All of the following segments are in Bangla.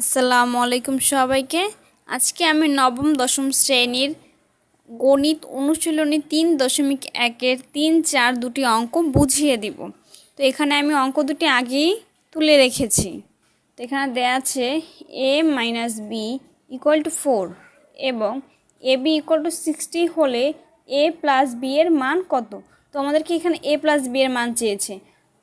আসসালামু আলাইকুম সবাইকে। আজকে আমি নবম, দশম শ্রেণির গণিত অনুশীলনী তিন দশমিক একের তিন চার দুটি অঙ্ক বুঝিয়ে দিব। তো এখানে আমি অঙ্ক দুটি আগেই তুলে রেখেছি। তো এখানে দেয়া আছে A minus B equal to four এবং A B equal to sixty হলে এ প্লাস বি এর মান কত? তো আমাদেরকে এখানে এ প্লাস বি এর মান চেয়েছে।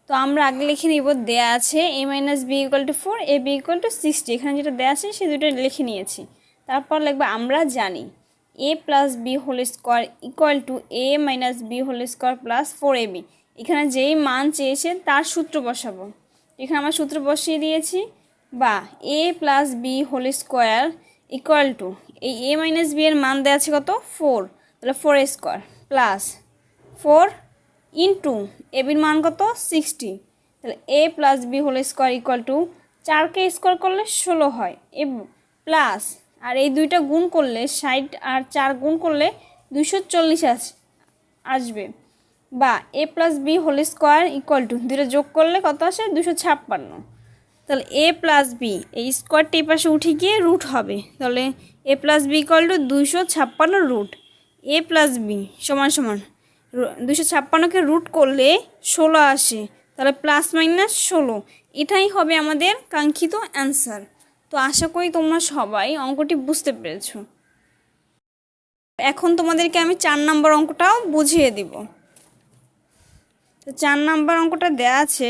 তো আমরা আগে লিখে নিব, দেয়া আছে A minus B equal to four A B equal to sixty এখানে যেটা দেয়া আছে, সে দুটো লিখে নিয়েছি। তারপর লিখব, আমরা জানি A plus B whole square equal to A minus B whole square plus four A B এখানে যেই মান চেয়েছে, তার সূত্র বসাবো। এখানে আমরা সূত্র বসিয়ে দিয়েছি, বা A plus B whole square equal to এই এ মাইনাস বি এর মান দেওয়া আছে কত? ফোর তাহলে four square plus four into এবির মান কত? সিক্সটি। তাহলে A plus B whole square equal to চারকে square করলে ষোলো হয়। এ প্লাস আর এই দুইটা গুণ করলে ষাট আর চার গুণ করলে দুশো চল্লিশ আস, আসবে। বা A plus B whole square equal to দুটো যোগ করলে কত আসে? দুশো ছাপ্পান্ন। তাহলে এ প্লাস বি, এই স্কোয়ারটি পাশে উঠে গিয়ে রুট হবে। তাহলে A plus B equal to দুশো ছাপ্পান্ন রুট। এ প্লাস বি সমান সমান দুশো ছাপ্পান্নকে রুট করলে ষোলো আসে, তাহলে প্লাস মাইনাস ষোলো। এটাই হবে আমাদের কাঙ্ক্ষিত অ্যান্সার তো আশা করি তোমরা সবাই অঙ্কটি বুঝতে পেরেছ। এখন তোমাদেরকে আমি চার নাম্বার অঙ্কটাও বুঝিয়ে দিব। তো চার নাম্বার অঙ্কটা দেয়া আছে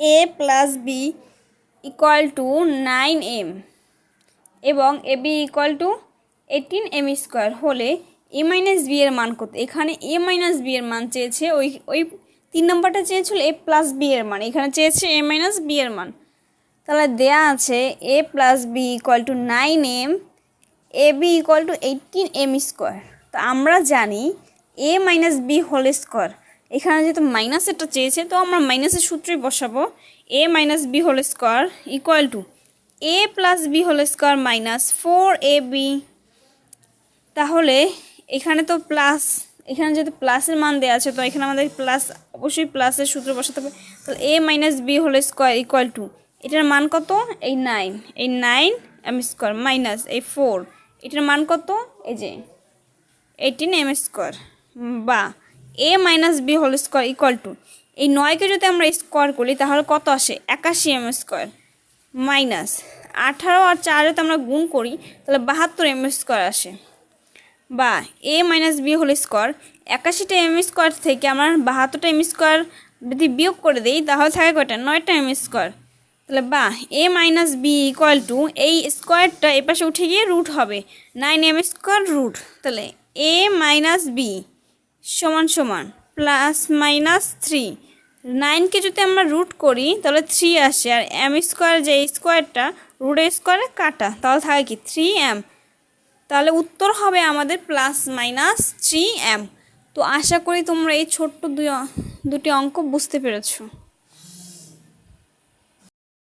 A plus B equal to nine M এবং A B equal to eighteen M square হলে এ মাইনাস বি এর মান কত? এখানে এ মাইনাস বি এর মান চেয়েছে, ওই ওই তিন নম্বরটা চেয়েছিল এ প্লাস বি এর মান, এখানে চেয়েছে এ মাইনাস বি এর মান। তাহলে দেয়া আছে A plus B equal to nine M A B equal to eighteen M square তো আমরা জানি A minus B whole square এখানে যেহেতু মাইনাস এটা চেয়েছে, তো আমরা মাইনাসের সূত্রই বসাবো। A minus B whole square equal to A plus B whole square minus four A B তাহলে এখানে তো প্লাস এখানে যেহেতু প্লাসের মান দেওয়া আছে, তো এখানে আমাদের প্লাস অবশ্যই প্লাসের সূত্র বসাতে হবে। তাহলে A minus B whole square equal to এটার মান কত? এই নাইন এই নাইন এম স্কোয়ার মাইনাস এই ফোর এটার মান কত? এই যে এইটিন এম স্কোয়ার বা A minus B whole square equal to এই নয়কে যদি আমরা স্কোয়ার করি, তাহলে কত আসে? একাশি এম স্কোয়ার মাইনাস আঠারো আর চার যদি আমরা গুণ করি, তাহলে বাহাত্তর এম স্কোয়ার আসে। বা A minus B whole square একাশিটা M square থেকে আমার বাহাত্তরটা এম স্কোয়ার যদি বিয়োগ করে দিই, তাহলে থাকে কয়টা? নয়টা এম স্কোয়ার তাহলে বা A minus B equal to এই স্কোয়ারটা এ পাশে উঠে গিয়ে রুট হবে। নাইন এম স্কোয়ার রুট তাহলে এ মাইনাস বি সমান সমান প্লাস মাইনাস থ্রি নাইনকে যদি আমরা রুট করি, তাহলে থ্রি আসে। আর এম স্কোয়ার যে স্কোয়ারটা রুট স্কোয়ারে কাটা। তাহলে থাকে কি? থ্রি এম তাহলে উত্তর হবে আমাদের প্লাস মাইনাস থ্রি এম তো আশা করি তোমরা এই ছোট্ট দুই দুটি অঙ্ক বুঝতে পেরেছ।